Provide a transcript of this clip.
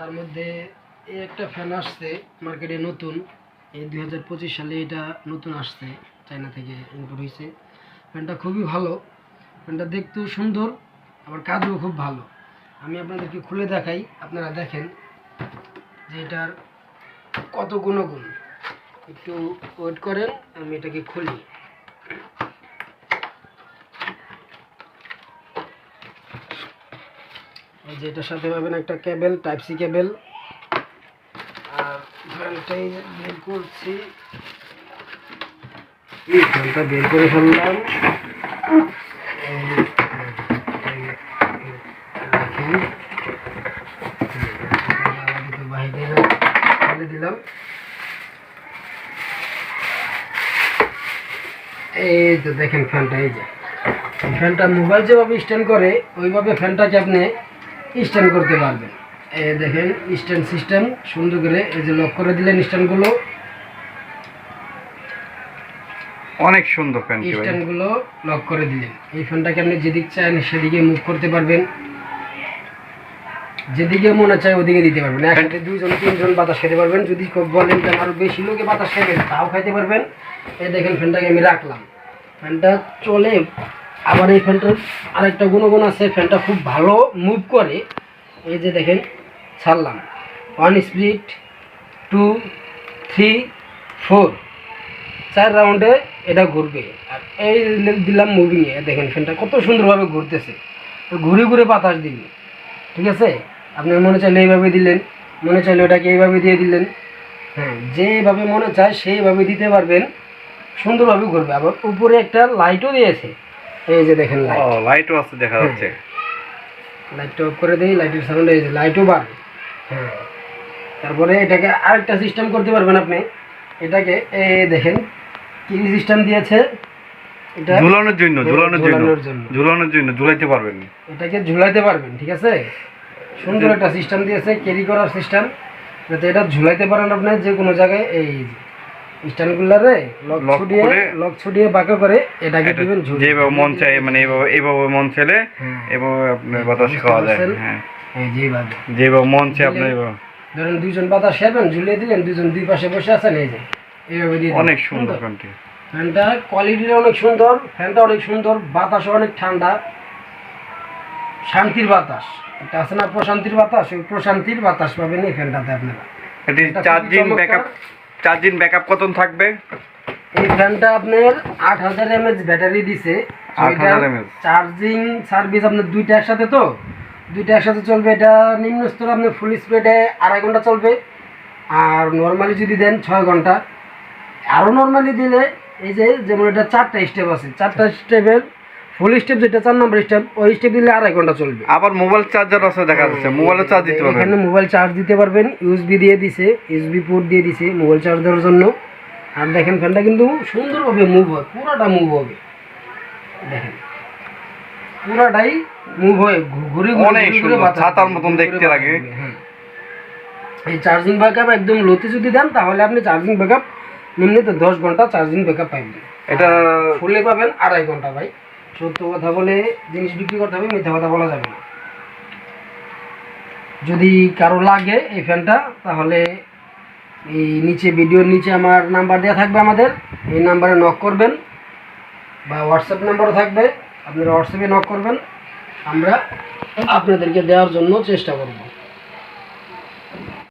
তার মধ্যে এই একটা ফ্যান আসছে মার্কেটে নতুন। এই দুই হাজার পঁচিশ সালে এটা নতুন আসছে, চায়না থেকে ইম্পোর্ট হয়েছে। ফ্যানটা খুবই ভালো। ফ্যানটা দেখতেও সুন্দর, আবার কাজও খুব ভালো। আমি আপনাদেরকে খুলে দেখাই, আপনারা দেখেন যে এটার কত গুণগুণ। একটু ওয়েট করেন, আমি এটাকে খুলি। এই যে এটার সাথে পাবেন একটা কেবেল টাইপ সি কেবল আর ফ্যানটাই বের করছি। এই ফ্যানটা বের করে ফেললাম। এই, এই, এই, দিলাম। এই তো দেখেন ফ্যানটা এই যে। ফ্যানটা মোবাইল যেভাবে স্ট্যান্ড করে ওইভাবে ফ্যানটাকে আপনি স্ট্যান্ড করতে পারবেন এই দেখেন স্ট্যান্ড সিস্টেম সুন্দর করে এই যে লক করে দিলেন স্ট্যান্ডগুলো। অনেক সুন্দর ফ্যানটি ভাই? স্ট্যান্ডগুলো লক করে দিলেন। এই ফ্যানটাকে আপনি যেদিক চান সেদিকে মুভ করতে পারবেন। যেদিকে মনে চায় ওদিকে দিতে পারবেন। একসাথে দুইজন তিনজন বাতাস খেতে পারবেন। যদি বলেন যে আরও বেশি লোকে বাতাস খাবেন তাও খাইতে পারবেন। এই দেখেন ফ্যানটাকে আমি রাখলাম। ফ্যানটা চলে আবার এই ফ্যানটার আরেকটা গুণগুণ আছে, ফ্যানটা খুব ভালো মুভ করে। এই যে দেখেন, ছাড়লাম। One speed two three four চার রাউন্ডে এটা ঘুরবে। আর এই দিলাম মুভিংয়ে দেখেন, ফ্যানটা কত সুন্দরভাবে ঘুরতেছে। ঘুরে ঘুরে বাতাস দিবে ঠিক আছে? আপনি মনে চাইলে এইভাবে দিলেন, মনে চাইলে ওটাকে এইভাবে দিয়ে দিলেন। হ্যাঁ যেভাবে মনে চায় সেইভাবে দিতে পারবেন। সুন্দরভাবে ঘুরবে। আবার উপরে একটা লাইটও দিয়েছে। এই যে দেখেন ও লাইটও আছে দেখা যাচ্ছে। লাইটটা অফ করে দিই লাইটের সাউন্ড এই যে লাইটও বাড়বে হ্যাঁ। তারপরে এটাকে আরেকটা সিস্টেম করতে পারবেন আপনি। এটাকে এই দেখেন কি সিস্টেম দিয়েছে। এটা ঝুলানোর জন্য ঝুলানোর জন্য। ঝুলানোর জন্য। ঝুলানোর জন্য ঝুলাইতে পারবেন। এটাকে ঝুলাইতে পারবেন ঠিক আছে? সুন্দর একটা সিস্টেম দিয়েছে ক্যারি করার সিস্টেম যাতে এটা ঝুলাইতে পারেন আপনি যে কোনো জায়গায় এই স্ট্যান্ডগুলারে লক ছুটিয়ে লক ছুটিয়ে বাঁকা করে এটাকে এটা দিবেন ঝুলিয়ে। যেভাবে মন চায় মানে এইভাবে এইভাবে মন চাইলে হ্যাঁ। এভাবে আপনার বাতাস খাওয়া যায় হ্যাঁ। এই যেভাবে। যেভাবে মন চায় আপনার এইভাবে ধরেন দুইজন বাতাস সেবেন ঝুলিয়ে দিলেন দুইজন দুই পাশে বসে আছেন এই যে এইভাবে দিয়ে অনেক সুন্দর ফ্যানটি। ফ্যানটা কোয়ালিটিটা অনেক সুন্দর ফ্যানটা অনেক সুন্দর বাতাসও অনেক ঠান্ডা। শান্তির বাতাস। এটা আছে না প্রশান্তির বাতাস? ওই প্রশান্তির বাতাস পাবেন এই ফ্যানটাতে আপনারা। এটি চার্জিং ব্যাকআপ চার্জিং ব্যাকআপ কত থাকবে? এই ফ্যানটা আপনার আট হাজার এমএচ ব্যাটারি দিছে। 8000 mAh চার্জিং সার্ভিস আপনার দুইটা একসাথে তো? দুইটা একসাথে চলবে এটা নিম্ন স্তরে আপনার ফুল স্পিডে আড়াই ঘণ্টা চলবে। আর নর্মালি যদি দেন ছয় ঘণ্টা। আরও নর্মালি দিলে এই যে যেমন এটা চারটা স্টেপ আছে চারটা স্টেপের ফুল স্টেপ যেটা চার নম্বর স্টেপ ওই স্টেপ দিলে আড়াই ঘণ্টা চলবে। আবার মোবাইল চার্জার আছে দেখা যাচ্ছে মোবাইলে চার্জ দিতে পারবেন। এখানে মোবাইল চার্জ দিতে পারবেন ইউএসবি দিয়ে দিছে ইউএসবি পোর্ট দিয়ে দিছে মোবাইল চার্জ দেওয়ার জন্য। আর দেখেন ফ্যানটা কিন্তু সুন্দরভাবে মুভ হয় পুরোটা মুভ হবে। দেখেন পুরাটাই মুভ হয়ে ঘুরে ঘুরে ছাতার মতন দেখতে লাগে। হ্যাঁ। এই চার্জিং ব্যাকআপ একদম লোতে যদি দেন তাহলে আপনি চার্জিং ব্যাকআপ নিম্নতে দশ ঘণ্টা চার্জিং ব্যাকআপ পাবেন এটা ফুলে পাবেন আড়াই ঘণ্টা ভাই। সত্য কথা বলে জিনিস বিক্রি করতে হবে, মিথ্যা কথা বলা যাবে না। যদি কারও লাগে এই ফ্যানটা, তাহলে এই নিচে, ভিডিওর নিচে আমার নাম্বার দেওয়া থাকবে আমাদের। এই নাম্বারে নক করবেন বা হোয়াটসঅ্যাপ নাম্বারও থাকবে। আপনারা হোয়াটসঅ্যাপে নক করবেন। আমরা আপনাদেরকে দেওয়ার জন্য চেষ্টা করব।